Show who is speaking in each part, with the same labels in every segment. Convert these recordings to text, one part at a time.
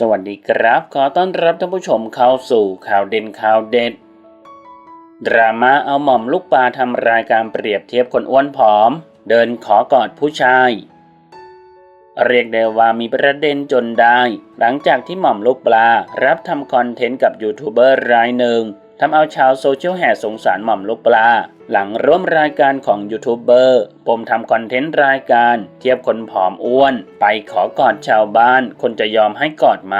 Speaker 1: สวัสดีครับ ขอต้อนรับท่านผู้ชมเข้าสู่ข่าวเด่นข่าวเด็ด ดราม่าเอาหม่อมลูกปลาทำรายการเปรียบเทียบคนอ้วนผอม เดินขอกอดผู้ชาย เรียกได้ว่ามีประเด็นจนได้ หลังจากที่หม่อมลูกปลารับทำคอนเทนต์กับยูทูบเบอร์รายหนึ่ง ทำเอาชาวโซเชียลแห่สงสารหม่อมลูกปลา หลังร่วมรายการของยูทูบเบอร์ปมทำคอนเทนต์รายการ เทียบคนผอมอ้วน ไปขอกอดชาวบ้าน คนจะยอมให้กอดไหม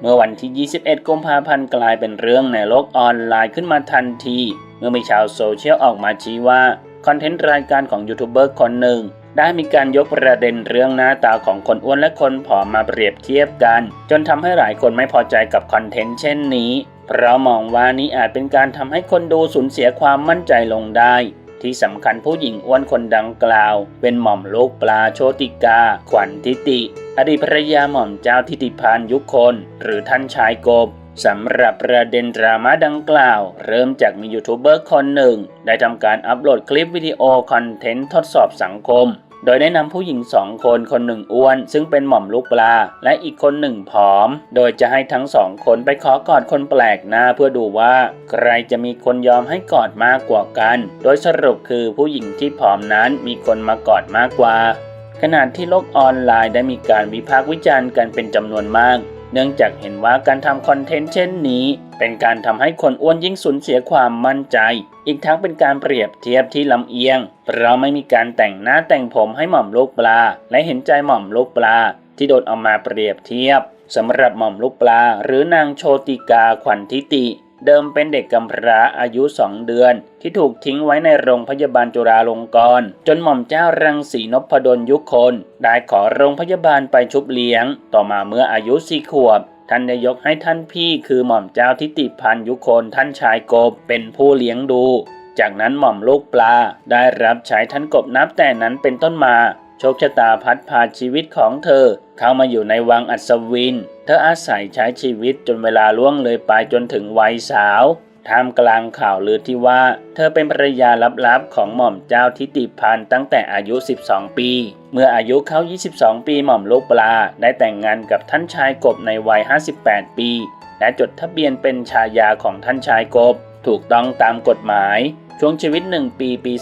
Speaker 1: เมื่อวันที่ 21 กุมภาพันธ์กลายเป็นเรื่องในโลกออนไลน์ขึ้นมาทันที เมื่อมีชาวโซเชียลออกมาชี้ว่า คอนเทนต์รายการของยูทูบเบอร์คนหนึ่ง ได้มีการยกประเด็นเรื่องหน้าตาของคนอ้วนและคนผอมมาเปรียบเทียบกัน จนทำให้หลายคนไม่พอใจกับคอนเทนต์เช่นนี้ เพราะมองว่านี้อาจเป็นการทำให้คนดูสูญเสียความมั่นใจลงได้ ที่สำคัญผู้หญิงอ้วนคนดังกล่าว เป็นหม่อมลูกปลาโชติกา ขวัญทิติ อดีตภรรยาหม่อมเจ้าทิติพานยุคน หรือท่านชายกบสำหรับประเด็นดราม่าดังกล่าว เริ่มจากมียูทูบเบอร์คนหนึ่ง ได้ทำการอัปโหลดคลิปวิดีโอคอนเทนต์ทดสอบสังคม โดยได้นำผู้หญิงสองคนคนหนึ่งอ้วน ซึ่งเป็นหม่อมลูกปลา และอีกคนหนึ่งผอม โดยจะให้ทั้งสองคนไปขอกอดคนแปลกหน้าเพื่อดูว่า ใครจะมีคนยอมให้กอดมากกว่ากัน โดยสรุปคือผู้หญิงที่ผอมนั้นมีคนมากอดมากกว่า ขณะที่โลกออนไลน์ได้มีการวิพากษ์วิจารณ์กันเป็นจำนวนมาก เนื่องจากเห็นว่าการทำคอนเทนต์เช่นนี้ เป็นการทำให้คนอ้วนยิ่งสูญเสียความมั่นใจ อีกทั้งเป็นการเปรียบเทียบที่ลำเอียง เราไม่มีการแต่งหน้าแต่งผมให้หม่อมลูกปลา และเห็นใจหม่อมลูกปลา ที่โดนเอามาเปรียบเทียบสำหรับหม่อมลูกปลา หรือนางโชติกาขวัญทิติ เดิมเป็นเด็กกำพร้าอายุสองเดือน ที่ถูกทิ้งไว้ในโรงพยาบาลจุฬาลงกรณ์จนหม่อมเจ้ารังสีนพดลยุคนได้ขอโรงพยาบาลไปชุบเลี้ยง ต่อมาเมื่ออายุสี่ขวบ ท่านได้ยกให้ท่านพี่คือหม่อมเจ้าทิติพันยุคนท่านชายกบเป็นผู้เลี้ยงดู จากนั้นหม่อมลูกปลาได้รับใช้ท่านกบนับแต่นั้นเป็นต้นมา โชคชะตาพัดพาชีวิตของเธอ เข้ามาอยู่ในวังอัศวิน เธออาศัยใช้ชีวิตจนเวลาล่วงเลยไปจนถึงวัยสาว ท่ามกลางข่าวลือที่ว่า เธอเป็นภรรยาลับๆของหม่อมเจ้าทิติพันธ์ตั้งแต่อายุ 12 ปี เมื่ออายุเขา 22 ปีหม่อมลูกปลา ได้แต่งงานกับท่านชายกบในวัย 58 ปี และจดทะเบียนเป็นชายาของท่านชายกบ ถูกต้องตามกฎหมาย ช่วงชีวิต 1 ปีปี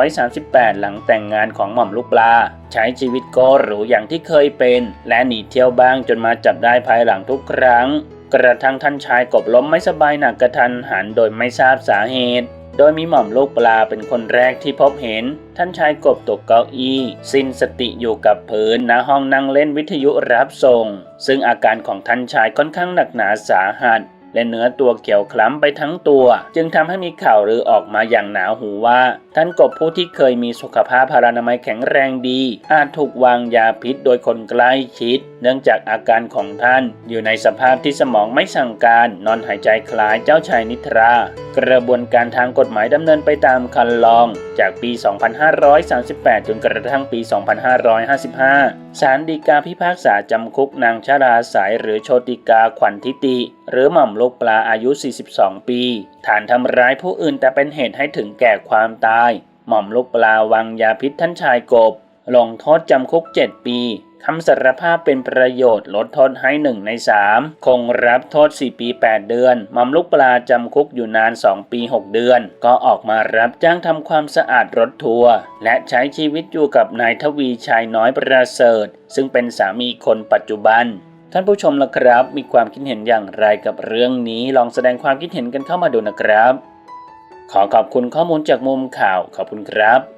Speaker 1: 2538 หลังแต่งงานของหม่อมลูกปลา ใช้ชีวิตโกหรูอย่างที่เคยเป็น และหนีเที่ยวบ้างจนมาจับได้ภายหลังทุกครั้ง กระทั่งท่านชายกบล้มไม่สบายหนักกระทันหันโดยไม่ทราบสาเหตุ โดยมีหม่อมลูกปลาเป็นคนแรกที่พบเห็น ท่านชายกบตกเก้าอี้ สิ้นสติอยู่กับพื้นณห้องนั่งเล่นวิทยุรับส่ง ซึ่งอาการของท่านชายค่อนข้างหนักหนาสาหัส และเนื้อตัวเขียวคล้ำไปทั้งตัว จึงทำให้มีข่าวลือออกมาอย่างหนาหูว่า ท่านกบผู้ที่เคยมีสุขภาพพลานามัยแข็งแรงดี อาจถูกวางยาพิษโดยคนใกล้ชิด เนื่องจากอาการของท่าน อยู่ในสภาพที่สมองไม่สั่งการ นอนหายใจคล้ายเจ้าชายนิทรา กระบวนการทางกฎหมายดำเนินไปตามคันลอง จากปี 2538 จนกระทั่งปี 2555 ศาลฎีกาพิพากษาจำคุกนางชาราสายหรือโชติกาขวัญทิติ หรือหม่อมลูกปลาอายุ 42 ปี ฐานทำร้ายผู้อื่นแต่เป็นเหตุให้ถึงแก่ความตาย หม่อมลูกปลาวางยาพิษท่านชายกบ ลงโทษจำคุก 7 ปีคำสารภาพเป็นประโยชน์ลดโทษให้1ใน3คงรับโทษ 4 ปี 8 เดือนหม่อมลูกปลาจำคุกอยู่นาน 2 ปี 6 เดือน ก็ออกมารับจ้างทำความสะอาดรถทัวร์และใช้ชีวิตอยู่กับนายทวีชัยน้อยประเสริฐ ซึ่งเป็นสามีคนปัจจุบัน ท่านผู้ชมล่ะครับ มีความคิดเห็นอย่างไรกับเรื่องนี้ ลองแสดงความคิดเห็นกันเข้ามาดูนะครับ ขอขอบคุณข้อมูลจากมุมข่าวขอบคุณครับ